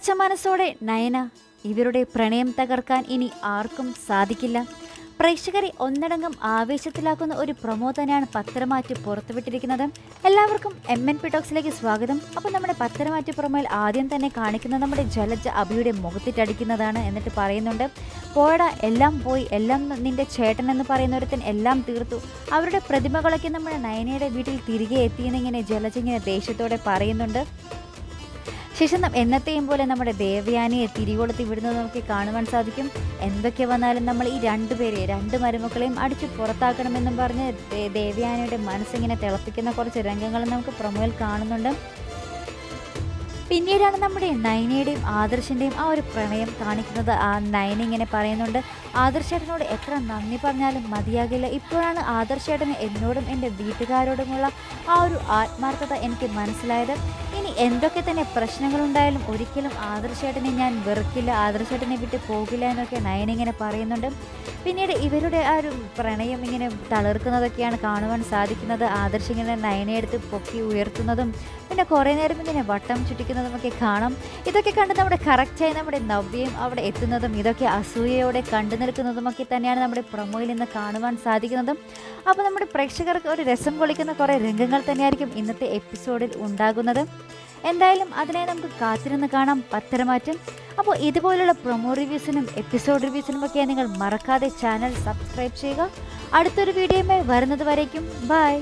ഉറച്ച മനസ്സോടെ നയന ഇവരുടെ പ്രണയം തകർക്കാൻ ഇനി ആർക്കും സാധിക്കില്ല. പ്രേക്ഷകരെ ഒന്നടങ്കം ആവേശത്തിലാക്കുന്ന ഒരു പ്രൊമോ തന്നെയാണ് പത്തരമാറ്റ് പുറത്തുവിട്ടിരിക്കുന്നത്. എല്ലാവർക്കും എം എൻ പിടോക്സിലേക്ക് സ്വാഗതം. അപ്പോൾ നമ്മുടെ പത്തരമാറ്റ് പ്രൊമോയിൽ ആദ്യം തന്നെ കാണിക്കുന്നത് നമ്മുടെ ജലജ അഭിയുടെ മുഖത്തിട്ടടിക്കുന്നതാണ് എന്നിട്ട് പറയുന്നുണ്ട് പോടാ എല്ലാം പോയി എല്ലാം നിന്റെ ചേട്ടൻ എന്ന് പറയുന്ന ഒരുത്തൻ എല്ലാം തീർത്തു. അവരുടെ പ്രതിമകളൊക്കെ നമ്മുടെ നയനയുടെ വീട്ടിൽ തിരികെ എത്തിയെന്നിങ്ങനെ ജലജ ഇങ്ങനെ ദേഷ്യത്തോടെ പറയുന്നുണ്ട്. ശേഷം എന്നത്തെയും പോലെ നമ്മുടെ ദേവയാനിയെ തിരികൊളുത്തി വിടുന്നത് നമുക്ക് കാണുവാൻ സാധിക്കും. എന്തൊക്കെ വന്നാലും നമ്മൾ ഈ രണ്ടുപേരെ രണ്ട് മരുമക്കളെയും അടിച്ചു പുറത്താക്കണമെന്നും പറഞ്ഞ് ദേവയാനിയുടെ മനസ്സിങ്ങനെ തിളപ്പിക്കുന്ന കുറച്ച് രംഗങ്ങൾ നമുക്ക് പ്രൊമോയിൽ കാണുന്നുണ്ട്. പിന്നീടാണ് നമ്മുടെ നയനയുടെയും ആദർശിന്റെയും ആ ഒരു പ്രണയം കാണിക്കുന്നത്. ആ നയന ഇങ്ങനെ പറയുന്നുണ്ട് ആദർശേട്ടനോട് എത്ര നന്ദി പറഞ്ഞാലും മതിയാകില്ല. ഇപ്പോഴാണ് ആദർശേട്ടന് എന്നോടും എന്റെ വീട്ടുകാരോടുമുള്ള ആ ഒരു ആത്മാർത്ഥത എനിക്ക് മനസ്സിലായത്. ഇനി എന്തൊക്കെ തന്നെ പ്രശ്നങ്ങളുണ്ടായാലും ഒരിക്കലും ആദർശേട്ടനെ ഞാൻ വെറുക്കില്ല. ആദർശേട്ടനെ വിട്ട് പോകില്ല എന്നൊക്കെ നയന ഇങ്ങനെ പറയുന്നുണ്ട്. പിന്നീട് ഇവരുടെ ആ ഒരു പ്രണയം ഇങ്ങനെ തളർക്കുന്നതൊക്കെയാണ് കാണുവാൻ സാധിക്കുന്നത്. ആദർശ് ഇങ്ങനെ നയനയെടുത്ത് പൊക്കി ഉയർത്തുന്നതും പിന്നെ കുറേ നേരം ഇങ്ങനെ വട്ടം ചുറ്റിക്കുന്നത് നമുക്ക് കാണാം. ഇതൊക്കെ കണ്ട് നമ്മുടെ കറക്റ്റായി നമ്മുടെ നവ്യയും അവിടെ എത്തുന്നതും ഇതൊക്കെ അസൂയയോടെ കണ്ടു നിൽക്കുന്നതുമൊക്കെ തന്നെയാണ് നമ്മുടെ പ്രൊമോയിൽ നിന്ന് കാണുവാൻ സാധിക്കുന്നതും. അപ്പോൾ നമ്മുടെ പ്രേക്ഷകർക്ക് ഒരു രസം കൊള്ളിക്കുന്ന കുറേ രംഗങ്ങൾ തന്നെയായിരിക്കും ഇന്നത്തെ എപ്പിസോഡിൽ ഉണ്ടാകുന്നത്. എന്തായാലും അതിനായി നമുക്ക് കാത്തിരുന്ന് കാണാം. പത്തരമാറ്റം. അപ്പോൾ ഇതുപോലുള്ള പ്രൊമോ റിവ്യൂസിനും എപ്പിസോഡ് റിവ്യൂസിനും ഒക്കെ നിങ്ങൾ മറക്കാതെ ചാനൽ സബ്സ്ക്രൈബ് ചെയ്യുക. അടുത്തൊരു വീഡിയോയുമായി വരുന്നത് വരേക്കും. ബൈ